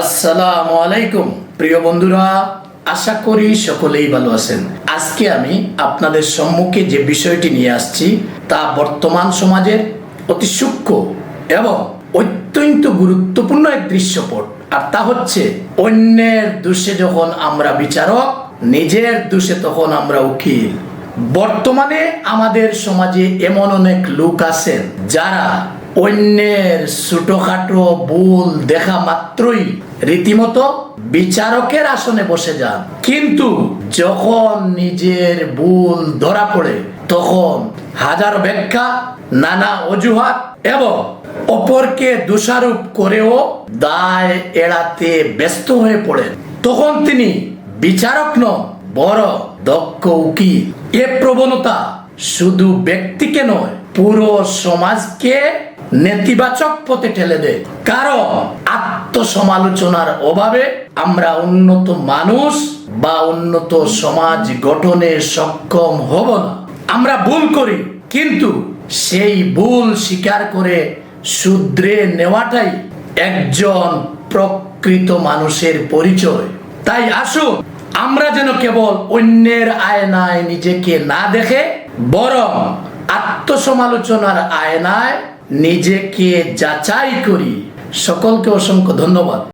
আসসালামু আলাইকুম। প্রিয় বন্ধুরা, আশা করি সকলেই ভালো আছেন। আজকে আমি আপনাদের সম্মুখে যে বিষয়টি নিয়ে আসছি, তা বর্তমান সমাজের অতি সূক্ষ্ম এবং অত্যন্ত গুরুত্বপূর্ণ এক দৃশ্যপট। আর তা হচ্ছে, অন্যের দোষে যখন আমরা বিচারক, নিজের দোষে তখন আমরা উকিল। বর্তমানে আমাদের সমাজে এমন অনেক লোক আছেন যারা অন্যের ছোটখাটো ভুল দেখা মাত্রই রীতিমতো বিচারকের আসনে বসে যান। কিন্তু যখন নিজের ভুল ধরা পড়ে, তখন হাজার ব্যাখ্যা, নানা অজুহাত এবং অপরকে দোষারোপ করেও দায় এড়াতে ব্যস্ত হয়ে পড়েন। তখন তিনি বিচারক নন বড় দক্ষ উকিল। এ প্রবণতা শুধু ব্যক্তিকে নয় পুরো সমাজকে নেতিবাচক পথে ঠেলে দেয়। কারণ আত্মসমালোচনার অভাবে আমরা উন্নত মানুষ বা উন্নত সমাজ গঠনে সক্ষম হব না। আমরা ভুল করি, কিন্তু সেই ভুল স্বীকার করে শুধরে নেওয়াটাই একজন প্রকৃত মানুষের পরিচয়। তাই আসুন, আমরা যেন কেবল অন্যের আয়নায় নিজেকে না দেখে, বরং আত্মসমালোচনার আয়নায় নিজেকে যাচাই করি। সকলকে অসংখ্য ধন্যবাদ।